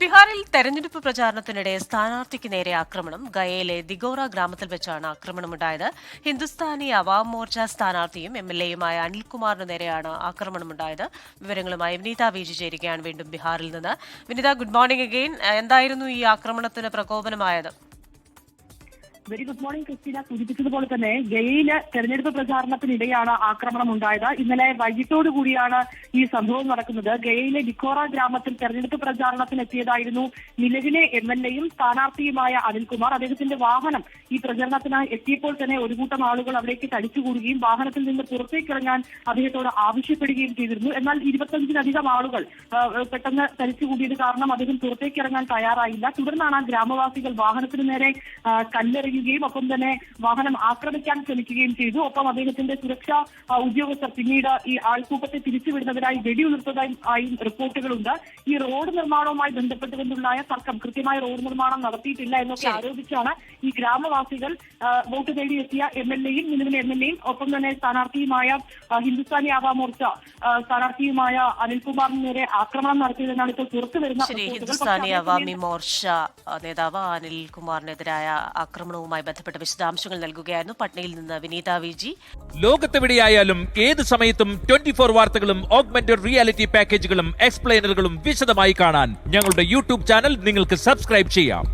ബീഹാറിൽ തെരഞ്ഞെടുപ്പ് പ്രചാരണത്തിനിടെ സ്ഥാനാർത്ഥിക്ക് നേരെ ആക്രമണം. ഗയയിലെ ദിഗോറ ഗ്രാമത്തിൽ വെച്ചാണ് ആക്രമണമുണ്ടായത്. ഹിന്ദുസ്ഥാനി അവാം മോർച്ച സ്ഥാനാർത്ഥിയും എം എൽ എയുമായ അനിൽകുമാറിന് നേരെയാണ് ആക്രമണമുണ്ടായത്. വിവരങ്ങളുമായി വിനീത വി ജി ചേരുകയാണ് വീണ്ടും ബീഹാറിൽ നിന്ന്. വിനീത ഗുഡ് മോർണിംഗ് അഗെയിൻ എന്തായിരുന്നു ഈ ആക്രമണത്തിന് പ്രകോപനമായത്? വെരി ഗുഡ് മോർണിംഗ് ക്രിസ്റ്റീന സൂചിപ്പിച്ചതുപോലെ തന്നെ ഗയയിൽ തെരഞ്ഞെടുപ്പ് പ്രചാരണത്തിനിടെയാണ് ആക്രമണം ഉണ്ടായത് ഇന്നലെ വൈകിട്ടോടു കൂടിയാണ് ഈ സംഭവം നടക്കുന്നത്. ഗയയിലെ ഡിക്കോറ ഗ്രാമത്തിൽ തെരഞ്ഞെടുപ്പ് പ്രചാരണത്തിനെത്തിയതായിരുന്നു നിലവിലെ എം എൽ എയും സ്ഥാനാർത്ഥിയുമായ അനിൽകുമാർ. അദ്ദേഹത്തിന്റെ വാഹനം ഈ പ്രചരണത്തിനായി എത്തിയപ്പോൾ തന്നെ ഒരു കൂട്ടം ആളുകൾ അവിടേക്ക് തടിച്ചുകൂടുകയും വാഹനത്തിൽ നിന്ന് പുറത്തേക്കിറങ്ങാൻ അദ്ദേഹത്തോട് ആവശ്യപ്പെടുകയും ചെയ്തിരുന്നു. എന്നാൽ ഇരുപത്തഞ്ചിലധികം ആളുകൾ പെട്ടെന്ന് തടിച്ചുകൂടിയത് കാരണം അദ്ദേഹം പുറത്തേക്കിറങ്ങാൻ തയ്യാറായില്ല. തുടർന്നാണ് ഗ്രാമവാസികൾ വാഹനത്തിന് നേരെ ആ, കല്ലെറിയുകയും ഒപ്പം തന്നെ വാഹനം ആക്രമിക്കാൻ ശ്രമിക്കുകയും ചെയ്തു. ഒപ്പം അദ്ദേഹത്തിന്റെ സുരക്ഷാ ഉദ്യോഗസ്ഥർ പിന്നീട് ഈ ആൾക്കൂട്ടത്തെ തിരിച്ചുവിടുന്നതിനായി വെടിയുതിർത്തതായി ആയും റിപ്പോർട്ടുകളുണ്ട്. ഈ റോഡ് നിർമ്മാണവുമായി ബന്ധപ്പെട്ടുകൊണ്ടുണ്ടായ തർക്കം കൃത്യമായ റോഡ് നിർമ്മാണം നടത്തിയിട്ടില്ല എന്നൊക്കെ ആരോപിച്ചാണ് ഈ ഗ്രാമവാസികൾ വോട്ട് തേടിയെത്തിയ എം എൽ എയും നിലവിലെ എം എൽ എയും ഒപ്പം തന്നെ സ്ഥാനാർത്ഥിയുമായ ഹിന്ദുസ്ഥാനി ആവാ മോർച്ച സ്ഥാനാർത്ഥിയുമായ അനിൽകുമാറിന് നേരെ ആക്രമണം നടത്തിയതെന്നാണ് ഇപ്പോൾ പുറത്തു വരുന്ന ഹിന്ദുസ്ഥാനി അവാമി മോർച്ച നേതാവ് അനിൽ കുമാറിനെതിരായ ആക്രമണവുമായി ബന്ധപ്പെട്ട വിശദാംശങ്ങൾ നൽകുകയായിരുന്നു പട്നയിൽ നിന്ന് വിനീത വി ജി. ലോകത്തെവിടെയായാലും ഏത് സമയത്തും ട്വന്റി ഫോർ വാർത്തകളും ഓഗ്മെന്റഡ് റിയാലിറ്റി പാക്കേജുകളും എക്സ്പ്ലെയിനറുകളും വിശദമായി കാണാൻ ഞങ്ങളുടെ യൂട്യൂബ് ചാനൽ നിങ്ങൾക്ക് സബ്സ്ക്രൈബ് ചെയ്യാം.